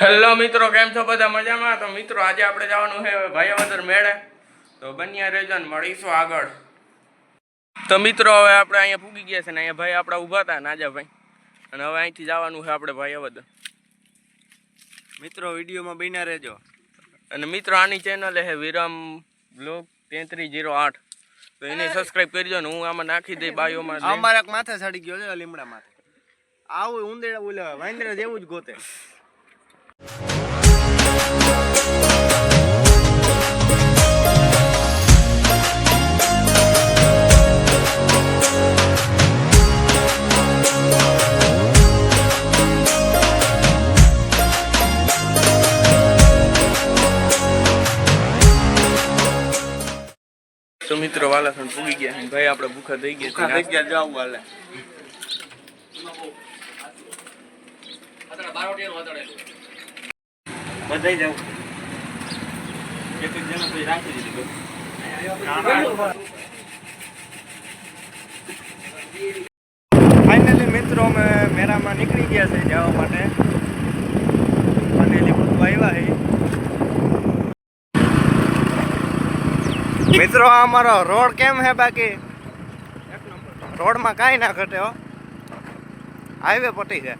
Hello મિત્રો કેમ છો બધા? મજામાં? તો મિત્રો આજે આપણે જવાનું છે ભાઈવદર મેળે. તો બન્યા રહેજો ને મળીશું આગળ. તો મિત્રો હવે આપણે અહીંયા પૂગી ગયા છે ને અહીંયા ભાઈ આપણા ઊભા હતા નાજાભાઈ. અને હવે અહીંથી જવાનું છે આપણે ભાઈવદર મિત્રો વિડીયોમાં બન્યા રહેજો. અને મિત્રો આની ચેનલ છે વિરમ બ્લોગ તેત્રીસ જીરો આઠ. તો એને સબસ્ક્રાઈબ કરજો ને હું આમાં નાખી દઈ બાયોમાં. અમારા માથે ચડી ગયો છે લીમડા માથે. આવું ઉંદેડા બોલે વાંદરા જેવું જ ગોતે. તો મિત્રો વાલાસણ પૂગી ગયા છે. ભાઈ આપણે ભૂખા થઈ ગયા થઈ ગયા જાવું હાલે બધાય જાવ એક એક જણા કોઈ રાખી દીધું ફાઇનલી મિત્રો, અમે મેરામાં નીકળી ગયા છે જવા માટે. એટલે બધું આવ્યા છે. મિત્રો, આ અમારો રોડ કેમ છે બાકી? રોડમાં કાંઈ ના ઘટે હો. હાઈવે પટી છે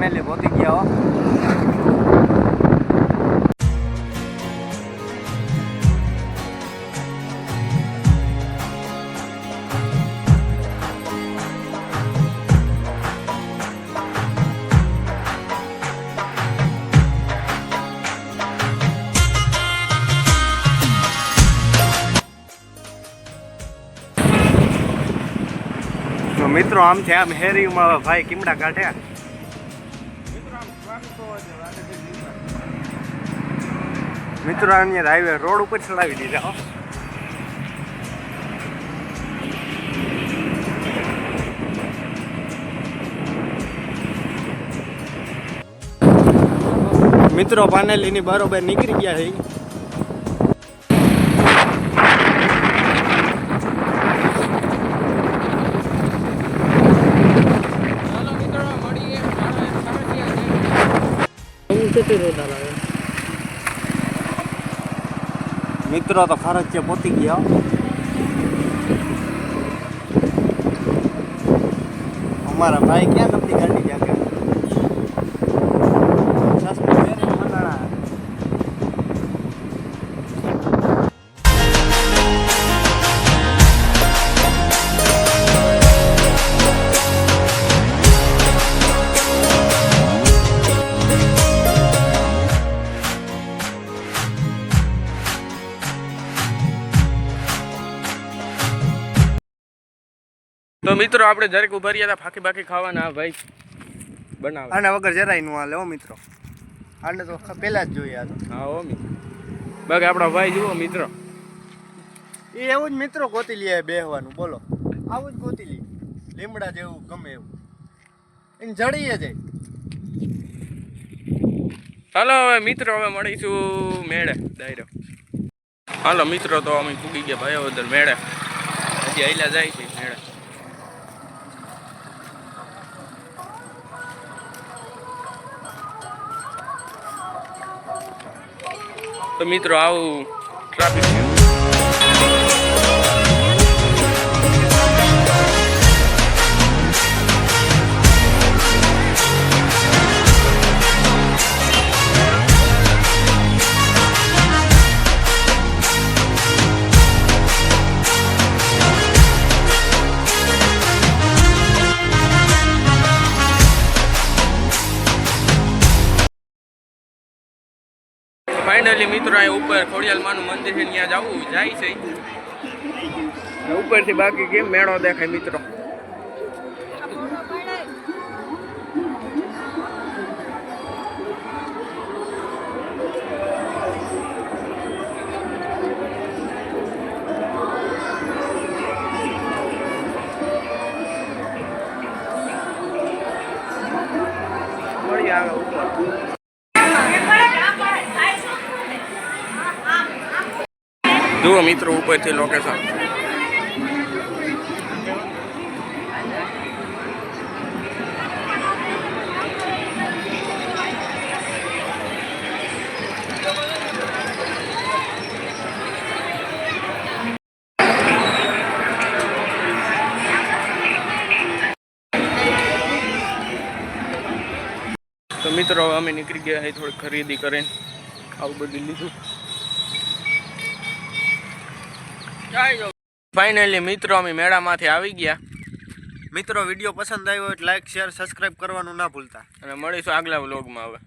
ફાઇનલી પહોંચી ગયા હો મિત્રો આમ છે આમ હેરીમાં ભાઈ કીમડા કાઢ્યા મિત્રો અહીંયા હાઈવે રોડ ઉપર ચડાવી દીધા હો. મિત્રો પાનેલીની બરોબર નીકળી ગયા છે. ચાલો મિત્રો મિત્રો તો ખરચ પહોંચી ગયા. અમારા ભાઈ ક્યાં નથી ગાડી તો મિત્રો આપણે જરાક ઊભા રહ્યા હતા ફાકી બાકી ખાવાના આ ભાઈ બનાવે. આના વગર જરાયનું હાલે હો મિત્રો. આને તો પહેલા જ જોઈએ આ તો. હા હો મિત્રો. બાકી આપણા ભાઈ જુઓ મિત્રો. એ એવું જ મિત્રો ગોતી લે બેહવાનું બોલો. આવું જ ગોતી લે. લીમડા જેવું ગમે એવું. એને જડીએ જાય. હાલો હવે મિત્રો હવે મળીશું મેળે ડાયરો. હાલો મિત્રો તો અમે પૂગી ગયા ભાઈ હવે મેળે. હજી આઈલા જાય છે મેળે. તો મિત્રો આવું ટ્રાફિક ફાઇનલી મિત્રો અહીં ઉપર ખોડિયાલમાનું મંદિર છે, ત્યાં જવું, જાય છે. ઉપરથી બાકી કેમ મેળો દેખાય, મિત્રો? આવે ઉપર. જુઓ મિત્રો ઉપરથી લોકેશન તો મિત્રો અમે નીકળી ગયા છે થોડી ખરીદી કરીને. આવું બધું લીધું. ફાઇનલી મિત્રો, અમે મેળામાંથી આવી ગયા. મિત્રો, વીડિયો પસંદ આવ્યો હોય લાઈક શેર સબસ્ક્રાઈબ કરવાનું ના ભૂલતા. અને મળીશું આગલા વ્લોગમાં હવે.